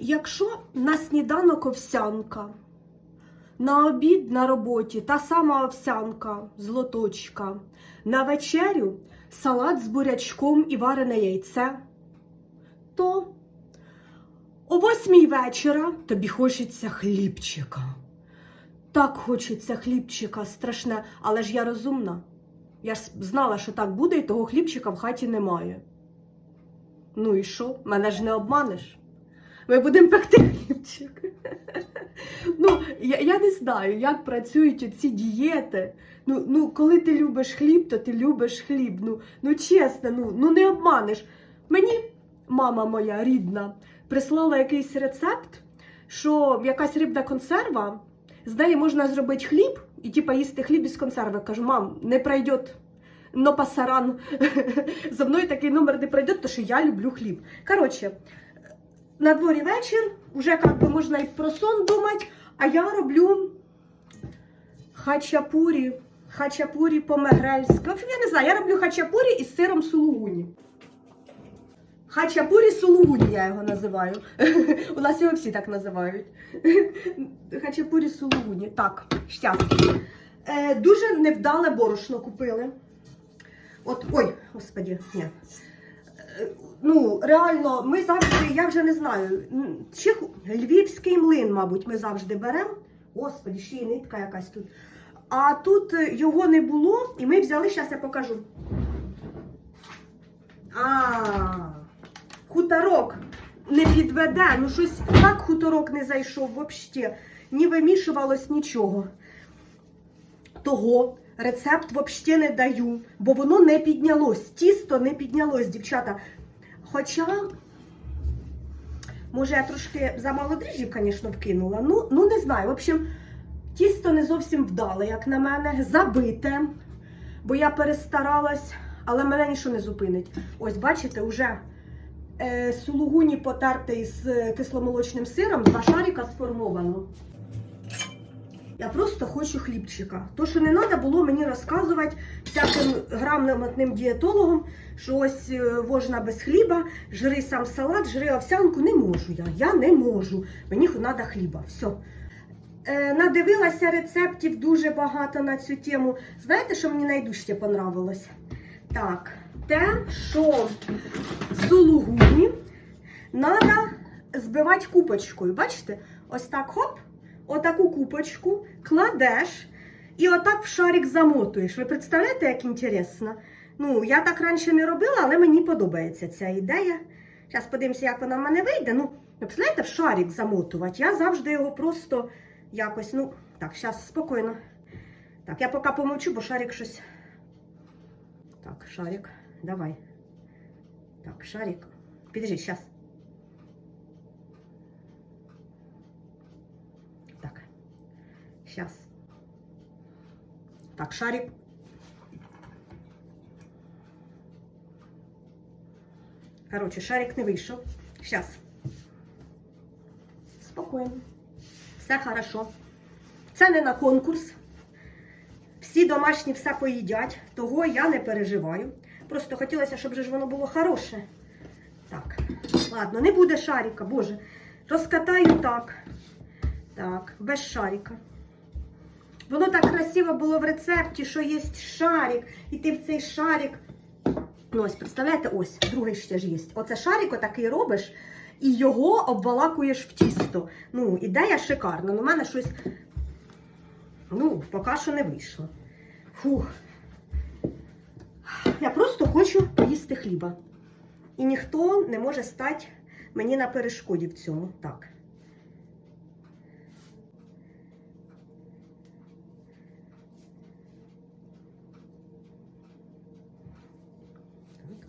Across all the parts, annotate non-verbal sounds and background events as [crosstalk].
Якщо на сніданок овсянка, на обід на роботі та сама овсянка з на вечерю салат з бурячком і варене яйце, то о восьмій вечора тобі хочеться хлібчика. Так хочеться хлібчика, страшне, але ж я розумна. Я ж знала, що так буде, і того хлібчика в хаті немає. Ну і що? Мене ж не обманеш. Ми будемо пекти хлібчик. [laughs] Ну, я, я не знаю, як працюють ці дієти. Ну, ну, коли ти любиш хліб, то ти любиш хліб. Ну, ну чесно, ну, ну не обманеш. Мені мама моя рідна прислала якийсь рецепт, що якась рибна консерва, з неї можна зробити хліб і типа їсти хліб із консерви. Кажу, мам, не пройде. Но пасаран. [laughs] За мною такий номер не пройде, тому що я люблю хліб. Коротше, на дворі вечір, вже як би можна і про сон думати, а я роблю хачапурі. Хачапурі по-мегрельськи. Я не знаю, я роблю хачапурі із сиром сулугуні. Хачапурі сулугуні я його називаю. [laughs] У нас його всі так називають. [laughs] Хачапурі сулугуні. Так, щас. Е, дуже невдале борошно купили. От, ой, господі, ні. Ну, реально, ми завжди, я вже не знаю, чи львівський млин, мабуть, ми завжди беремо. Господі, ще й нитка якась тут. А тут е, його не було, і ми взяли, зараз я покажу. А, хуторок не підведе. Ну, щось так хуторок не зайшов взагалі. Не вимішувалось нічого. Того рецепт взагалі не даю, бо воно не піднялось. Тісто не піднялось, дівчата. Хоча, може, я трошки замало дріжджів, звісно, вкинула. Ну, ну не знаю. В общем, тісто не зовсім вдале, як на мене, забите, бо я перестаралась, але мене нічого не зупинить. Ось, бачите, вже е, сулугуні потертий з е, кисломолочним сиром, два шарика сформовано. Я просто хочу хлібчика. То, що не треба було мені розказувати всяким грамотним дієтологам, що ось е, можна без хліба, жри сам салат, жри овсянку. Не можу я. Я не можу. Мені треба хліба. Все. Е, надивилася рецептів дуже багато на цю тему. Знаєте, що мені найдужче понравилось? Так, те, що сулугуні треба збивати купочкою. Бачите? Ось так хоп, отаку купочку кладеш і отак в шарик замотуєш. Ви представляєте, як інтересно? Ну, я так раніше не робила, але мені подобається ця ідея. Зараз подивимося, як вона в мене вийде. Ну, представляєте, в шарик замотувати. Я завжди його просто якось, ну, так, зараз спокійно. Так, я поки помовчу, бо шарик щось. Так, шарик, давай. Так, шарик. Підожди, зараз. Сейчас. Так, шарик. Короче, шарик не вийшов. Сейчас. Спокійно. Все хорошо. Це не на конкурс. Всі домашні все поїдять, того я не переживаю. Просто хотілося, щоб же воно було хороше. Так, ладно, не буде шарика, боже. Розкатаю так. Так, без шарика. Воно так красиво було в рецепті, що є шарик, і ти в цей шарик. Ну, ось, представляєте, ось, другий ще ж є. Оце шарик отакий робиш і його обвалакуєш в тісто. Ну, ідея шикарна. Ну, в мене щось. Ну, поки що не вийшло. Фух. Я просто хочу поїсти хліба. І ніхто не може стати мені на перешкоді в цьому. Так,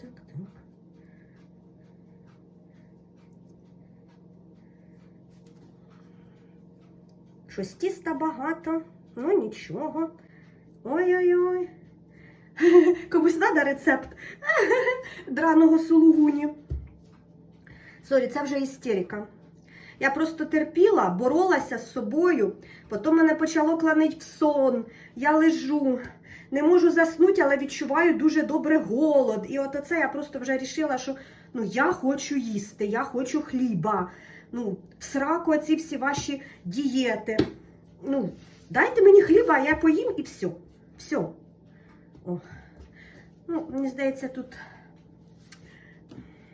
так, так. Щось тіста багато, ну нічого. Ой-ой-ой. [laughs] Комусь треба рецепт [laughs] драного сулугуні. Сорі, це вже істерика. Я просто терпіла, боролася з собою, потім мене почало кланить в сон. Я лежу, не можу заснути, але відчуваю дуже добре голод. І от оце я просто вже вирішила, що ну, я хочу їсти, я хочу хліба. Ну, в сраку оці всі ваші дієти. Ну, дайте мені хліба, я поїм і все. Все. О. Ну, мені здається, тут.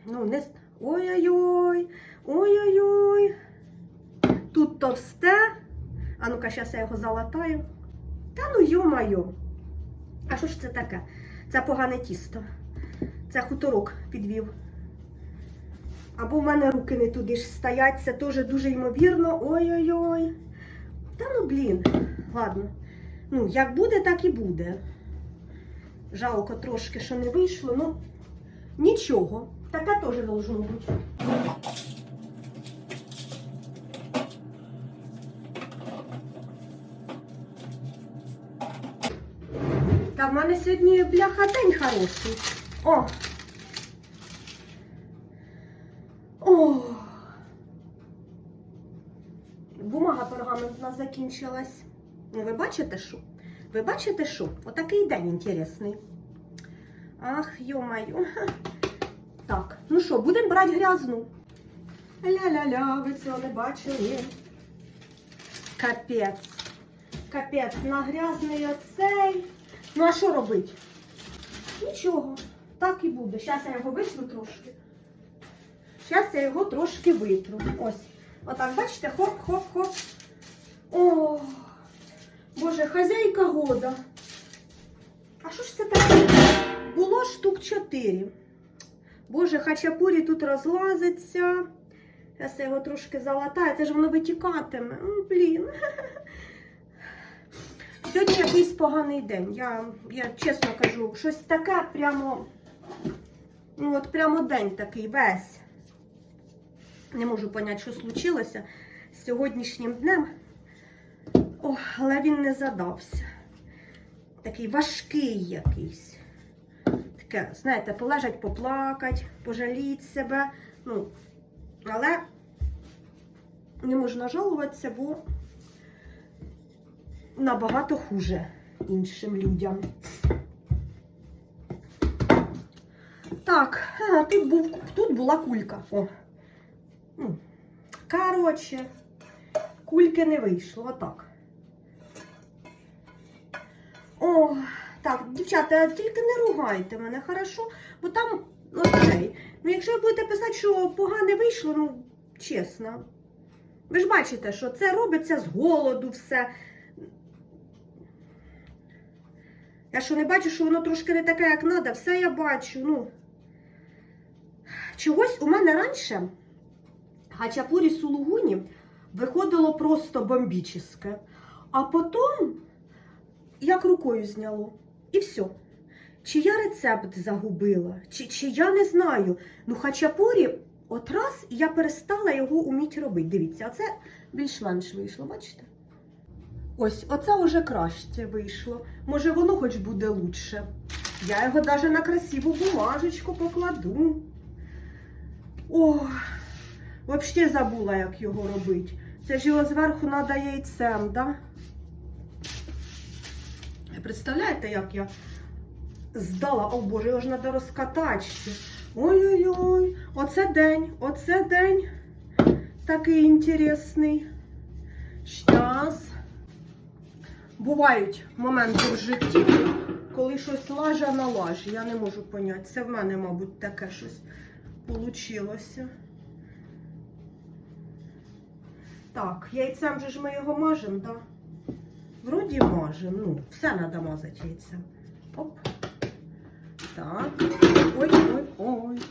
Ну, не. Ой-ой-ой. Ой-ой-ой. Тут товсте. А ну-ка, зараз я його залатаю. Та ну йо-майо. А що ж це таке? Це погане тісто. Це хуторок підвів. Або в мене руки не туди ж стоять, це теж дуже ймовірно. Ой-ой-ой. Та ну блін. Ладно. Ну, як буде, так і буде. Жалко трошки, що не вийшло, ну нічого. Таке теж должно бути. Та в мене сьогодні бляха день хороший. О! О! Закінчилась. Ну, ви бачите що? Ви бачите що? Отакий день інтересний. Ах, йо-майо. [laughs] Так, ну що, будемо брати грязну. Ля-ля-ля, ви цього не бачили. Капець. Капець, на грязний оцей. Ну а що робити? Нічого, так і буде. Зараз я його витру трошки. Зараз я його трошки витру. Ось. Отак, бачите, хоп-хоп-хоп. О, Боже, хазяйка года. А що ж це таке? Було штук 4. Боже, хачапурі тут розлазиться. Я його трошки залатаю. Це ж воно витікатиме. Блін. Сьогодні якийсь поганий день. Я, я чесно кажу, щось таке прямо. Ну, от прямо день такий весь. Не можу поняти, що случилося з сьогоднішнім днем. О, але він не задався. Такий важкий якийсь. Таке, знаєте, полежать, поплакать, пожаліть себе. Ну, але не можна жалуватися, бо набагато хуже іншим людям. Так, а, тут, був, тут була кулька. О. Ну, Коротше, кульки не вийшло. Отак. О, так, дівчата, тільки не ругайте мене, хорошо? Бо там оцей. Ну, якщо ви будете писати, що погане вийшло, ну, чесно. Ви ж бачите, що це робиться з голоду все. Я що не бачу, що воно трошки не таке, як треба, все я бачу. ну. Чогось у мене раніше хачапурі сулугуні виходило просто бомбічне. А потім як рукою зняло. І все. Чи я рецепт загубила, чи, чи я не знаю. Ну, хачапурі, от раз я перестала його уміти робити. Дивіться, це більш-менш вийшло, бачите? Ось, оце вже краще вийшло. Може, воно хоч буде лучше. Я його навіть на красиву бумажечку покладу. О, взагалі забула, як його робити. Це ж його зверху треба яйцем, да? Представляєте, як я здала? О Боже, його ж треба розкатати. Ой-ой-ой, оце день, оце день такий інтересний. Щас. Бувають моменти в житті, коли щось лажа на лажі. Я не можу поняти. Це в мене, мабуть, таке щось получилося. Так, яйцем же ж ми його мажемо, так? Да? Вроді мажемо. Ну, все треба мазати яйцем. Оп. Так. Ой-ой-ой.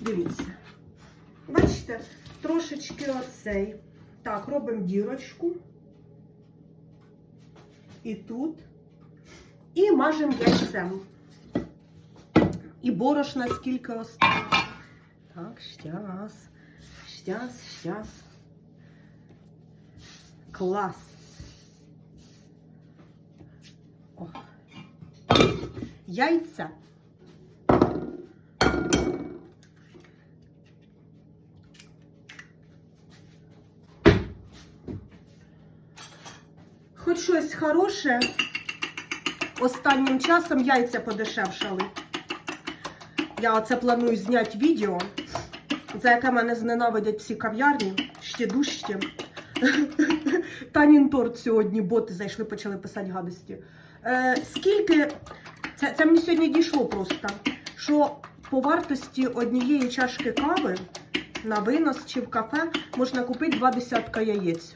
Дивіться. Бачите, трошечки оцей. Так, робимо дірочку. І тут. І мажемо яйцем. І борошна скільки осталось. Так, щас. Щас, щас. Клас. О. Яйця. Хоч щось хороше. Останнім часом яйця подешевшали. Я оце планую зняти відео. за яке мене зненавидять всі кав'ярні, ще дужче. [laughs] Танін торт сьогодні, боти зайшли, почали писати гадості. Е, скільки, це, це мені сьогодні дійшло просто, що по вартості однієї чашки кави на винос чи в кафе можна купити два десятка яєць.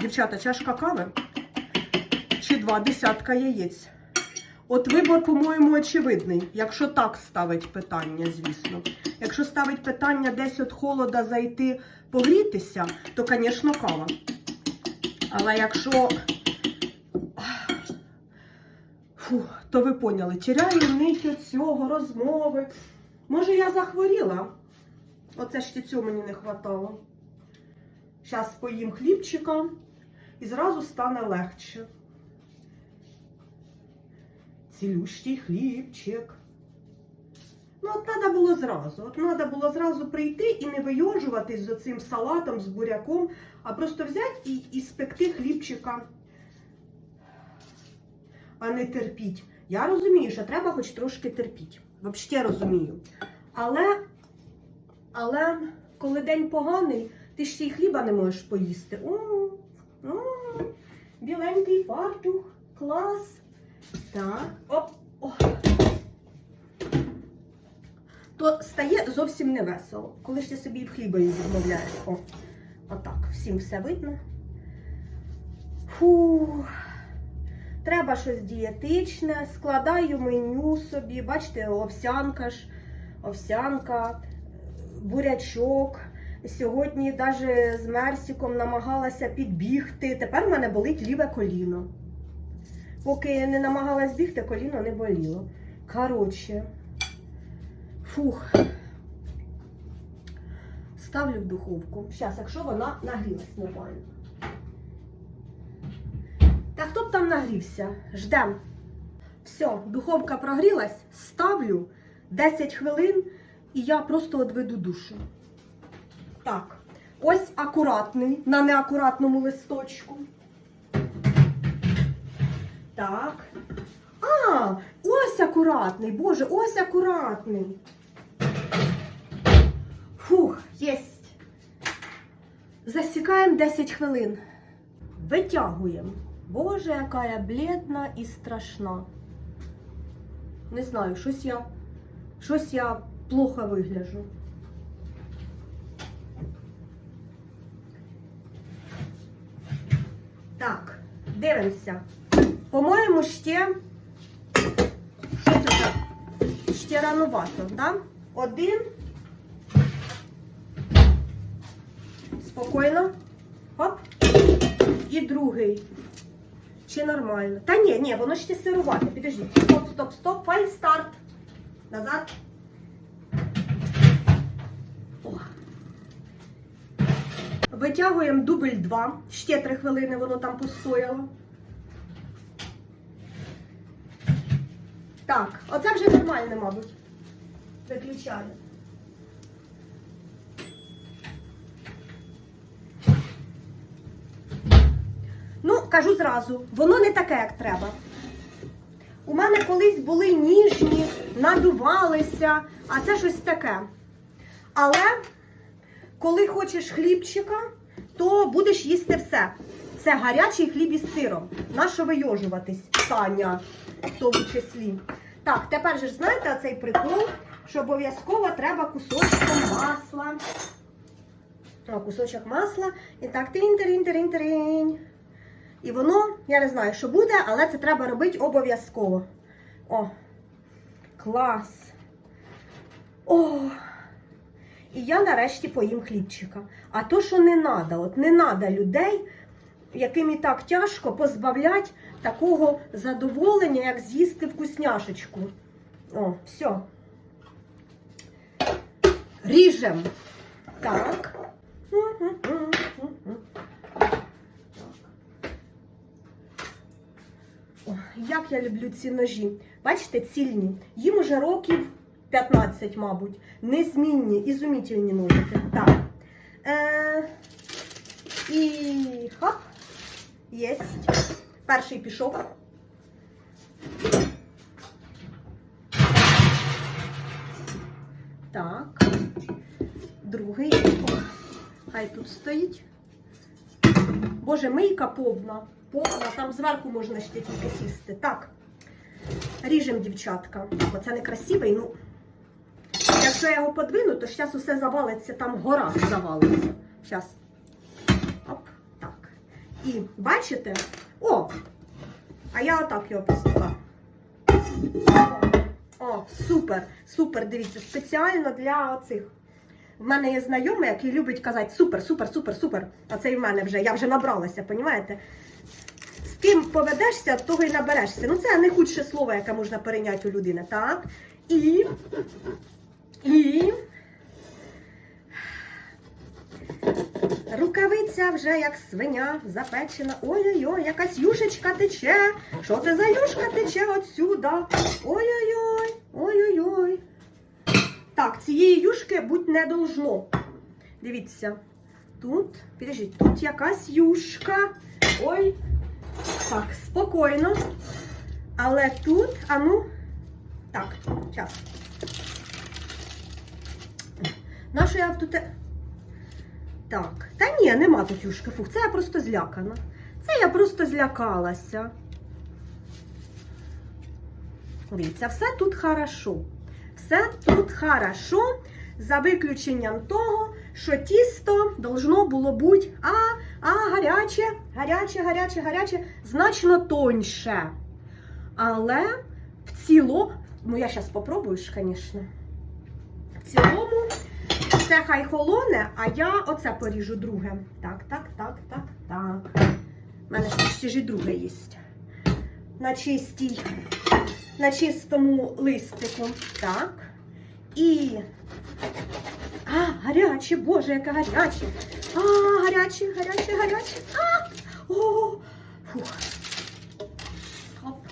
Дівчата, чашка кави чи два десятка яєць. От вибор, по-моєму, очевидний, якщо так ставить питання, звісно. Якщо ставить питання десь від холода зайти погрітися, то, звісно, кава. Але якщо. Фу, то ви поняли, тіряю нить цього розмови. Може, я захворіла? Оце ж цього мені не хватало. Зараз поїм хлібчика і зразу стане легше. Цілющий хлібчик. Ну, от треба було зразу. От треба було зразу прийти і не вийожуватись з оцим салатом, з буряком, а просто взяти і, і спекти хлібчика, а не терпіть. Я розумію, що треба хоч трошки терпіти. Взагалі розумію. Але, але коли день поганий, ти ще й хліба не можеш поїсти. О, о, біленький фартух, клас. Так, оп, о. То стає зовсім не весело, коли ж ти собі і в її відмовляєш. О, отак, всім все видно. Фу. Треба щось дієтичне, складаю меню собі. Бачите, овсянка ж, овсянка, бурячок. Сьогодні навіть з Мерсіком намагалася підбігти. Тепер в мене болить ліве коліно. Поки не намагалась бігти, коліно не боліло. Коротше, фух. Ставлю в духовку. Зараз, якщо вона нагрілась нормально. Там нагрівся? Ждем. Все, духовка прогрілась, ставлю 10 хвилин і я просто одведу душу. Так, ось акуратний на неакуратному листочку. Так. А, ось акуратний, боже, ось акуратний. Фух, єсть. Засікаємо 10 хвилин. Витягуємо. Боже, яка я блідна і страшна. Не знаю, щось я, щось я плохо вигляжу. Так, дивимося. По-моєму, ще. Що це? Ще ранувато, да? Один. Спокійно. Хоп. І другий. Чи нормально? Та ні, ні, воно ще сирувате. Підождіть. Стоп, стоп, стоп. Файл старт. Назад. О. Витягуємо дубль 2. Ще 3 хвилини воно там постояло. Так, оце вже нормально, мабуть. Виключаю. Ну, кажу зразу, воно не таке, як треба. У мене колись були ніжні, надувалися, а це щось таке. Але коли хочеш хлібчика, то будеш їсти все. Це гарячий хліб із сиром. Нащо вийожуватись, Таня, в тому числі. Так, тепер ж знаєте цей прикол, що обов'язково треба кусочком масла. О, кусочок масла. І так тинь-тиринь-тиринь-тиринь. І воно, я не знаю, що буде, але це треба робити обов'язково. О, клас. О! І я нарешті поїм хлібчика. А то, що не треба, от не треба людей, яким і так тяжко позбавлять такого задоволення, як з'їсти вкусняшечку. О, все. Ріжем. Так. Як я люблю ці ножі. Бачите, цільні. Їм уже років 15, мабуть. Незмінні, ізумітельні ножики. Так. Е, і хоп. Єсть. Перший пішов. Так. Другий. Хай тут стоїть. Боже, мийка повна. Повна, там зверху можна ще тільки сісти. Так. Ріжемо, дівчатка. Оце не красивий, ну. Якщо я його подвину, то зараз усе завалиться, там гора завалиться. Зараз. Оп, так. І бачите? О! А я отак його поступаю. О, супер, супер, дивіться, спеціально для оцих. В мене є знайомий, який любить казати супер, супер, супер, супер. А це і в мене вже, я вже набралася, понімаєте? Поведешся, того й наберешся. Ну, це найхудше слово, яке можна перейняти у людини, так? І. І. Рукавиця вже як свиня запечена. Ой-ой-ой, якась юшечка тече. Що це за юшка тече отсюда? Ой-ой-ой, ой-ой-ой. Так, цієї юшки будь не должно. Дивіться, тут, підождіть, тут якась юшка. Ой. Так, спокійно. Але тут, а ну, так, час. Нащо я тут. Так, та ні, нема тут юшки. Фух, це я просто злякана. Це я просто злякалася. Дивіться, все тут хорошо. Все тут хорошо, за виключенням того, що тісто должно було бути а, а, гаряче, гаряче, гаряче, гаряче, значно тоньше. Але в цілому, ну я зараз спробую ж, звісно. В цілому, це хай холоне, а я оце поріжу друге. Так, так, так, так, так. У мене ще ж і друге є. На чистій, на чистому листику. Так. І. А, гаряче, боже, яке гаряче. А, гаряче, гаряче, гаряче. А! О! Фух. Оп.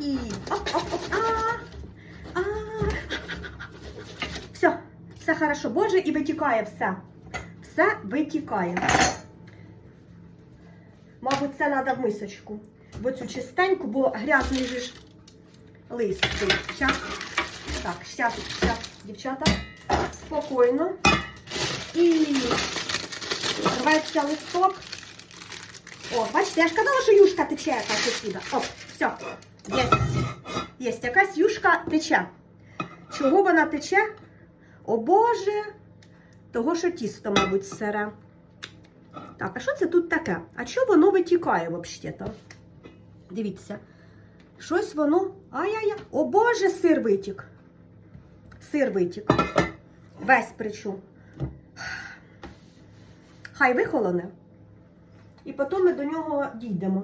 І оп, оп, оп. А! А! Все, все хорошо. Боже, і витікає все. Все витікає. Мабуть, це треба в мисочку. Бо цю чистеньку, бо грязний же ж лист. Так, щас, щас, дівчата. Спокійно. І рветься листок. О, бачите, я ж казала, що юшка тече якась отсюда. О, все. Є. Є. Якась юшка тече. Чого вона тече? О Боже, того, що тісто, мабуть, сире. Так, а що це тут таке? А чого воно витікає взагалі-то? Дивіться. Щось воно. Ай-яй-яй. О Боже, сир витік. Сир витік. Весь причому. Хай вихолоне. І потім ми до нього дійдемо.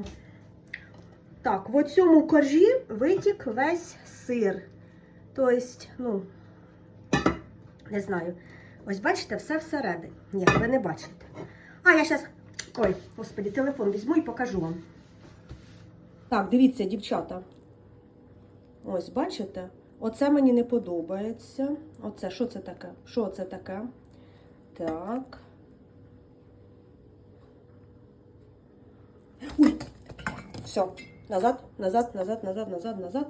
Так, в цьому коржі витік весь сир. Тобто, ну, не знаю. Ось бачите, все всередині. Ні, ви не бачите. А, я зараз. Ой, господи, телефон візьму і покажу вам. Так, дивіться, дівчата. Ось, бачите? Оце мені не подобається. Оце, що це таке? Що це таке? Так. Ой! Все. Назад, назад, назад, назад, назад, назад.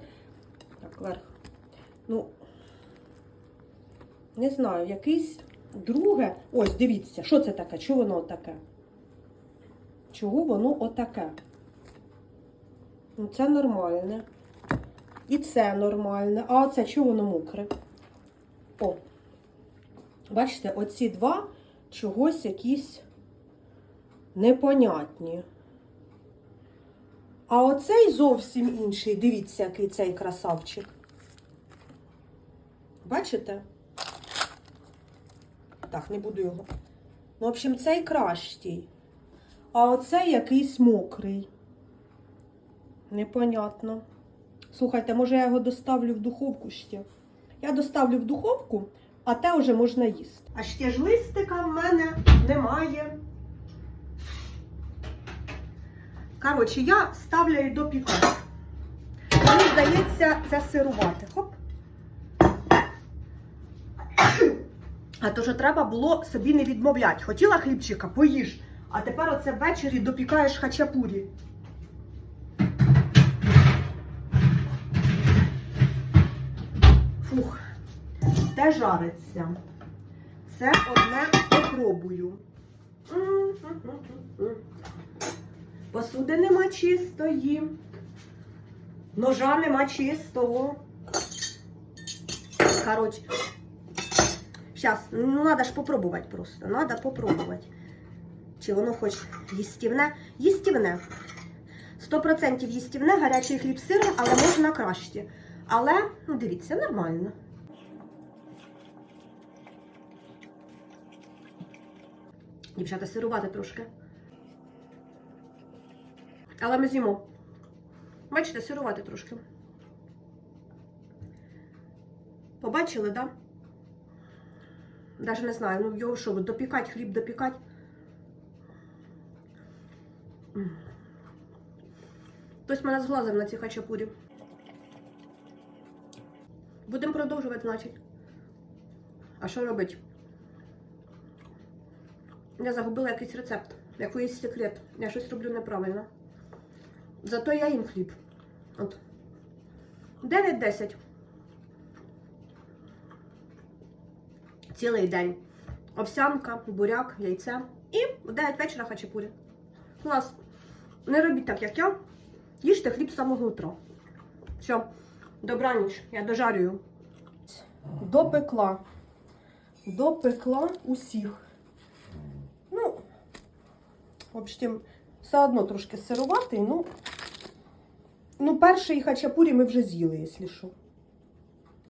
Так, вверх. Ну, не знаю, якийсь друге. Ось, дивіться, що це таке? Чого воно отаке? Чого воно отаке? Ну, це нормальне. І це нормальне. А оце чого воно мокре? О. Бачите, оці два чогось якісь непонятні. А оцей зовсім інший. Дивіться, який цей красавчик. Бачите? Так, не буду його. Ну, в общем, цей кращий. А оцей якийсь мокрий. Непонятно. Слухайте, може я його доставлю в духовку ще? Я доставлю в духовку, а те вже можна їсти. А ще ж листика в мене немає. Коротше, я ставлю до пікати. Мені здається, це сирувати. Хоп. А то, що треба було собі не відмовляти. Хотіла хлібчика, поїж. А тепер оце ввечері допікаєш хачапурі. Те жариться. Це одне попробую. Посуди нема чистої. Ножа нема чистого. Короче. Сейчас, ну надо ж попробувати просто. Надо попробувати. Чи воно хоч їстівне? Їстівне. 100% їстівне, гарячий хліб з але можна краще. Але, ну дивіться, нормально. Дівчата, сирувати трошки. Але ми з'їмо. Бачите, сирувати трошки. Побачили, так? Да? Даже не знаю, ну його що, допікати, хліб допікати. М. Хтось мене зглазив на цій хачапурі. Будемо продовжувати, значить. А що робити? Я загубила якийсь рецепт, якийсь секрет. Я щось роблю неправильно. Зато я їм хліб. От. 9-10. Цілий день. Овсянка, буряк, яйце. І в 9 вечора хачапурі. Клас. Не робіть так, як я. Їжте хліб з самого утра. Все, добраніч, я дожарюю. Допекла. Допекла усіх. В общем, все одно трошки сируватий, ну. Ну, перший хачапурі ми вже з'їли, якщо що.